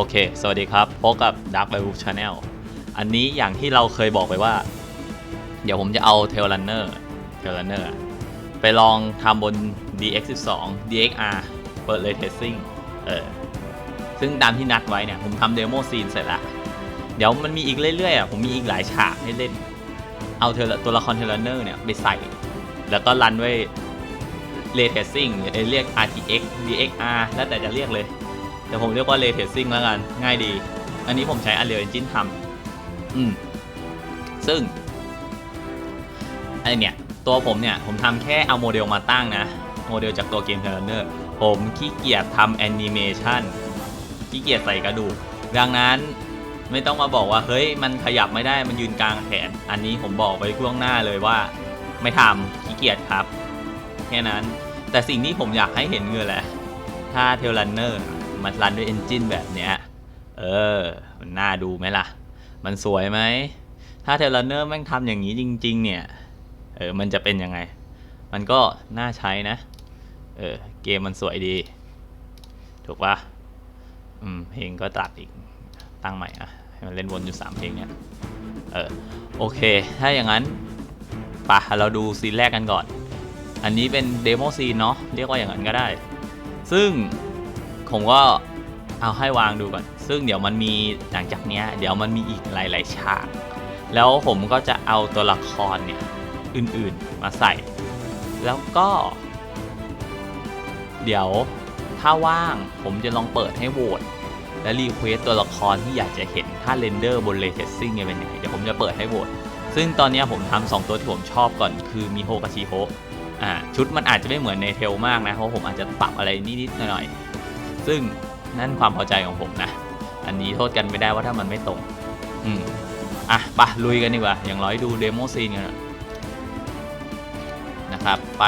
โอเค สวัสดีครับ พบกับ Dark Wolf Channel อันนี้อย่างที่เราเคยบอกไปว่า เดี๋ยวผมจะเอา Tail Runner Tail Runner ไปลองทำบน DX12 DXR เปิดเลย Testing เออ ซึ่งตามที่นัดไว้เนี่ย ผมทำเดโมซีนเสร็จล้วเดี๋ยวมันมีอีกเรื่อยๆอะ ผมมีอีกหลายฉากให้เล่น เอาเทเลตัวละครเทเลเนอร์เนี่ย ไปใส่ แล้วก็รันด้วย Ray Tracing หรือเรียก RTX DXR แล้วแต่จะเรียกเลย แต่ผมเรียกว่า Ray Tracing แล้วกัน ง่ายดี อันนี้ผมใช้ Unreal Engine ทำอืม ซึ่งไอเนี่ย ตัวผมเนี่ย ผมทำแค่เอาโมเดลมาตั้งนะ โมเดลจากตัวเกมเทเลเนอร์ ผมขี้เกียจทำแอนิเมชันขี้เกียจใส่กระดูก ดังนั้นไม่ต้องมาบอกว่า เฮ้ย มันขยับไม่ได้มันยืนกลางแขน อันนี้ผมบอกไว้ล่วงหน้าเลยว่า ไม่ทำขี้เกียจครับ แค่นั้น แต่สิ่งที่ผมอยากให้เห็นคืออะไรถ้าเทลันเนอร์ มันรันด้วยเอนจินแบบเนี้ย เออ มันน่าดูไหมล่ะ มันสวยไหม ถ้าเทลเนอร์แม่งทำอย่างนี้จริง ๆ เนี่ย เออ มันจะเป็นยังไง มันก็น่าใช้นะ เออ เกมมันสวยดี ถูกปะอืม เพลงก็ตัดอีก ตั้งใหม่อะ ให้มันเล่นวนอยู่ 3 เพลงเนี่ย เออ โอเค ถ้าอย่างนั้นปะเราดูซีนแรกกันก่อน อันนี้เป็นเดโมซีนเนาะ เรียกว่าอย่างนั้นก็ได้ ซึ่ง ผมก็เอาให้วางดูก่อน ซึ่งเดี๋ยวมันมีหลังจากเนี้ย เดี๋ยวมันมีอีกหลาย ๆ ฉาก แล้วผมก็จะเอาตัวละครเนี่ย อื่น ๆ มาใส่ แล้วก็ เดี๋ยวถ้าว่างผมจะลองเปิดให้โหวตและรีเควสตัวละครที่อยากจะเห็นถ้าเรนเดอร์บนเรเทสซิ่งเนี่ยเป็นยังไงเดี๋ยวผมจะเปิดให้โหวตซึ่งตอนนี้ผมทำสองตัวที่ผมชอบก่อนคือมิโฮกับชิโฮอ่าชุดมันอาจจะไม่เหมือนในเทลมากนะ เพราะผมอาจจะปรับอะไรนิดๆหน่อยๆ ซึ่งนั่นความพอใจของผมนะ อันนี้โทษกันไม่ได้ว่าถ้ามันไม่ตรง อืมอะไปลุยกันดีกว่า อย่างร้อยดูเดโมซีนกันนะนะครับ ไป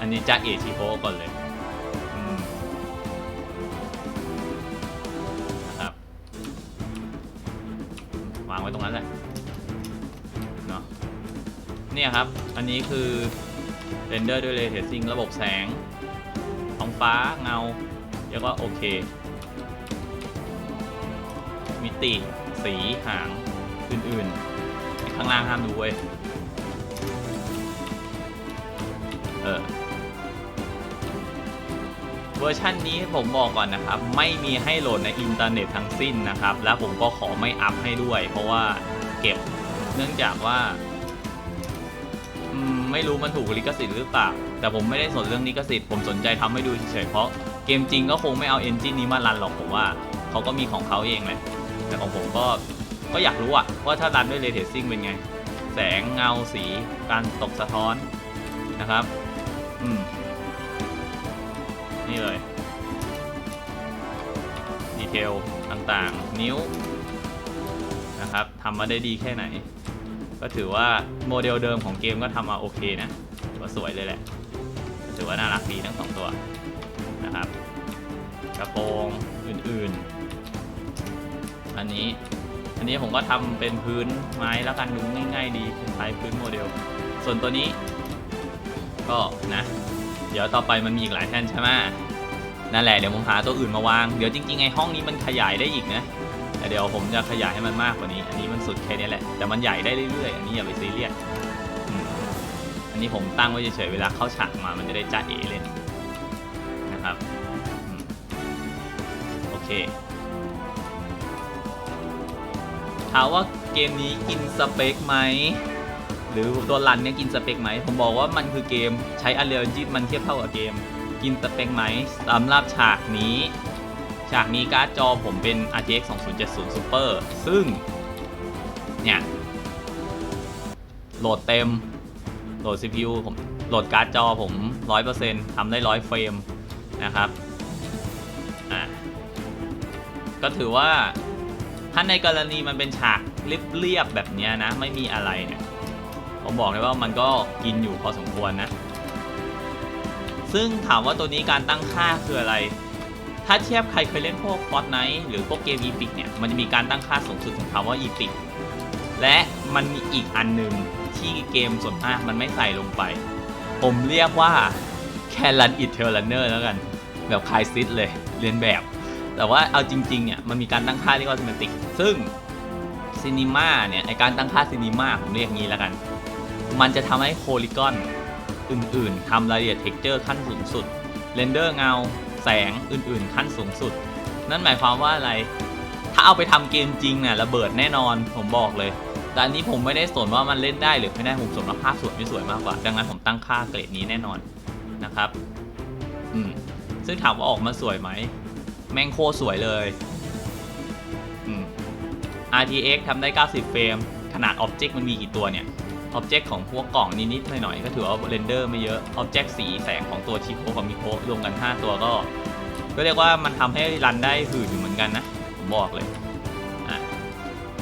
อันนี้จากเอชิโฮก่อนเลยนะครับวางไว้ตรงนั้นแหละเนาะเนี่ยครับ อันนี้คือ เรนเดอร์ด้วย Ray Tracing ระบบแสงท้องฟ้าเงา เรียกว่าโอเค มิติ สีหาง อื่นๆ ข้างล่างห้ามดูเว้ย เออ เวอร์ชันนี้ผมบอกก่อนนะครับ ไม่มีให้โหลดในอินเทอร์เน็ตทั้งสิ้นนะครับ แล้วผมก็ขอไม่อัพให้ด้วย เพราะว่าเก็บเนื่องจากว่า อืมไม่รู้มันถูกลิขสิทธิ์หรือเปล่า แต่ผมไม่ได้สนเรื่องลิขสิทธิ์ผมสนใจทำให้ดูเฉยๆเพราะเกมจริงก็คงไม่เอาเอนจินนี้มารันหรอกผมว่าเขาก็มีของเขาเองแหละ แต่ของผมก็ก็อยากรู้อะว่าถ้ารันด้วยเรเทสซิ่งเป็นไง แสงเงาสีการตกสะท้อนนะครับ อืม นี่เลย ดีเทลต่างๆ นิ้ว นะครับทำมาได้ดีแค่ไหน ก็ถือว่าโมเดลเดิมของเกมก็ทำมาโอเคนะถือว่าสวยเลยแหละถือว่าน่ารักดีทั้งสองตัวนะครับกระโปรงอื่นๆ อันนี้อันนี้ผมก็ทำเป็นพื้นไม้แล้วกันดูง่ายๆดีคล้ายพื้นโมเดล ส่วนตัวนี้ ก็นะ เดี๋ยวต่อไปมันมีอีกหลายแท่นใช่ไหมนั่นแหละเดี๋ยวผมหาตัวอื่นมาวาง เดี๋ยวจริงๆไอ้ห้องนี้มันขยายได้อีกนะ แต่เดี๋ยวผมจะขยายให้มันมากกว่านี้ อันนี้มันสุดแค่นี้แหละ แต่มันใหญ่ได้เรื่อยๆ อันนี้อย่าไปซีเรียสอันนี้ผมตั้งไว้เฉยๆ เวลาเข้าฉากมา มันจะได้จ้าเอเล่นนะครับ โอเค ถามว่าเกมนี้กินสเปคไหม หรือตัวรันเนี่ยกินสเปคไหม ผมบอกว่ามันคือเกมใช้ Unreal Engine มันเทียบเท่ากับเกม กินสเปคไหมสำหรับฉากนี้ ฉากนี้การ์ดจอผมเป็น RTX 2070 Super ซึ่ง เนี่ย โหลดเต็ม โหลด CPU ผม โหลดการ์ดจอผม 100%ทำได้ 100 เฟรม นะครับ อะ ก็ถือว่า ถ้าในกรณีมันเป็นฉากเรียบๆแบบเนี้ยนะ ไม่มีอะไรเนี่ยผมบอกเลยว่ามันก็กินอยู่พอสมควรนะ ซึ่งถามว่าตัวนี้การตั้งค่าคืออะไร ถ้าเทียบใครเคยเล่นพวก Fortnite หรือพวกเกม Epic เนี่ย มันจะมีการตั้งค่าสูงสุดของคำว่า Epic และมันมีอีกอันหนึ่งที่เกมส่วนมากมันไม่ใส่ลงไป ผมเรียกว่า Cap can run it tail runner แล้วกัน แบบคลายซิดเลยเรียนแบบ แต่ว่าเอาจริงๆเนี่ยมันมีการตั้งค่าเรียกว่า semantic ซึ่งซีนีมาเนี่ยไอการตั้งค่าซีนีมาผมเรียกงี้แล้วกัน มันจะทำให้โพลีกอนอื่นๆทำรายละเอียด texture ขั้นสูงสุดเรนเดอร์เงา แสงอื่นๆ ขั้นสูงสุด นั่นหมายความว่าอะไร ถ้าเอาไปทำเกมจริงเนี่ยระเบิดแน่นอนผมบอกเลย แต่อันนี้ผมไม่ได้สนว่ามันเล่นได้หรือไม่ได้ผมสนว่าภาพสวยไม่สวยมากกว่า ดังนั้นผมตั้งค่าเกรดนี้แน่นอนนะครับ อืมซึ่งถามว่าออกมาสวยไหม แม่งโคสวยเลย อืม RTX ทำได้ 90 เฟรม ขนาด Object มันมีกี่ตัวเนี่ย Object ของพวกกล่องนิดๆหน่อยๆก็ถือว่าเรนเดอร์ไม่เยอะ Object สีแสงของตัวชิโคกับมิโครวมกัน 5 ตัวก็ ก็เรียกว่ามันทำให้รันได้หืดอยู่เหมือนกันนะ ผมบอกเลยอะ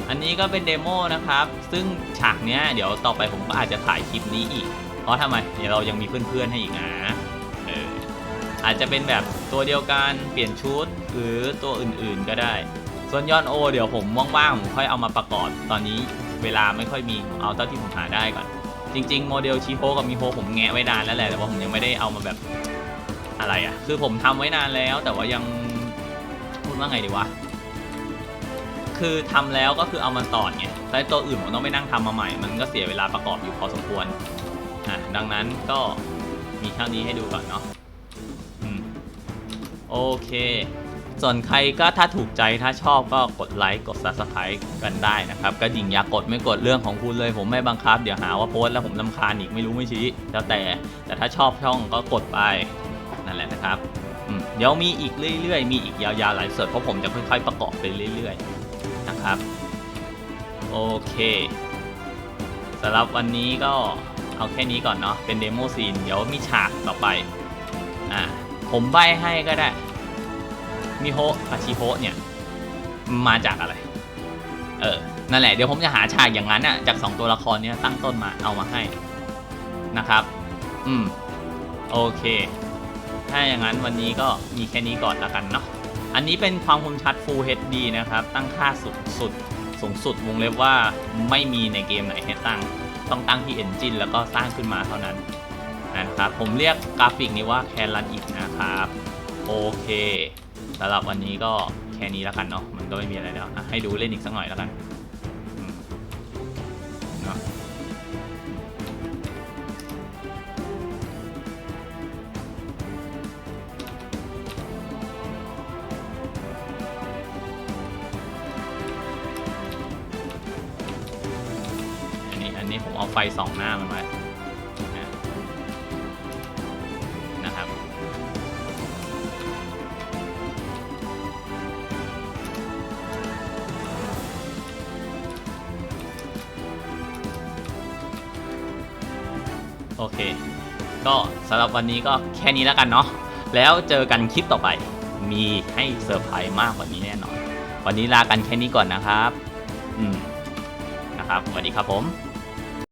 อันนี้ก็เป็นเดโมนะครับ ซึ่งฉากเนี้ยเดี๋ยวต่อไปผมก็อาจจะถ่ายคลิปนี้อีก เพราะทำไมเดี๋ยวเรายังมีเพื่อนๆให้อีกนะเอออาจจะเป็นแบบตัวเดียวกันเปลี่ยนชุดหรือตัวอื่นๆก็ได้ ส่วนยอดโอ เดี๋ยวผมว่างๆผมค่อยเอามาประกอบตอนนี้ เวลาไม่ค่อยมีเอาเท่าที่ผมหาได้ก่อน จริง ๆ โมเดลชิโฮกับมิโฮผมแงะไว้นานแล้วแหละแต่ว่าผมยังไม่ได้เอามาแบบอะไรอะ่ะ คือผมทำไว้นานแล้ว แต่ว่ายังพูดว่าไงดีวะคือทำแล้วก็คือเอามาต่อไงแต่ตัวอื่นผมต้องไปนั่งทำมาใหม่ มันก็เสียเวลาประกอบอยู่พอสมควรอะดังนั้นก็มีเท่านี้ให้ดูก่อนเนาะอืมโอเค ส่วนใครก็ถ้าถูกใจถ้าชอบก็กดไลค์กด subscribe กันได้นะครับกระดิ่งอย่ากดไม่กดเรื่องของคุณเลย ผมไม่บังคับ เดี๋ยวหาว่าโพสแล้วผมลำคาญอีกไม่รู้ไม่ชี้แล้วแต่แต่ถ้าชอบช่องก็กดไปนั่นแหละนะครับเดี๋ยวมีอีกเรื่อยๆ มีอีกยาวๆหลายส่วนเพราะผมจะค่อยๆประกอบไปเรื่อยๆนะครับโอเคสำหรับวันนี้ก็เอาแค่นี้ก่อนเนาะเป็นเดโมซีนเดี๋ยวมีฉากต่อไปอ่าผมใบให้ก็ได้ มิโฮะคาชิโฮะเนี่ย มาจากอะไร เออ นั่นแหละ เดี๋ยวผมจะหาฉากอย่างนั้นอะ จาก 2 ตัวละครเนี้ยตั้งต้นมาเอามาให้นะครับ อืม โอเค ถ้าอย่างนั้นวันนี้ก็มีแค่นี้ก่อนละกันเนาะ อันนี้เป็นความคมชัด Full HD นะครับ ตั้งค่าสูงสุด สูงสุดวงเล็บว่าไม่มีในเกมไหนให้ตั้ง ต้องตั้งที่ Engine แล้วก็สร้างขึ้นมาเท่านั้นนะครับ ผมเรียกกราฟิกนี้ว่า Can Run It นะครับ โอเค สำหรับวันนี้ก็แค่นี้แล้วกันเนาะมันก็ไม่มีอะไรแล้วให้ดูเล่นอีกสักหน่อยแล้วกันเนาะอันนี้อันนี้ผมเอาไฟสองหน้ามันไว้ โอเค ก็สำหรับวันนี้ก็แค่นี้แล้วกันเนาะแล้วเจอกันคลิปต่อไป มีให้เซอร์ไพรส์มากกว่านี้แน่นอน วันนี้ลากันแค่นี้ก่อนนะครับ อืมนะครับสวัสดีครับผม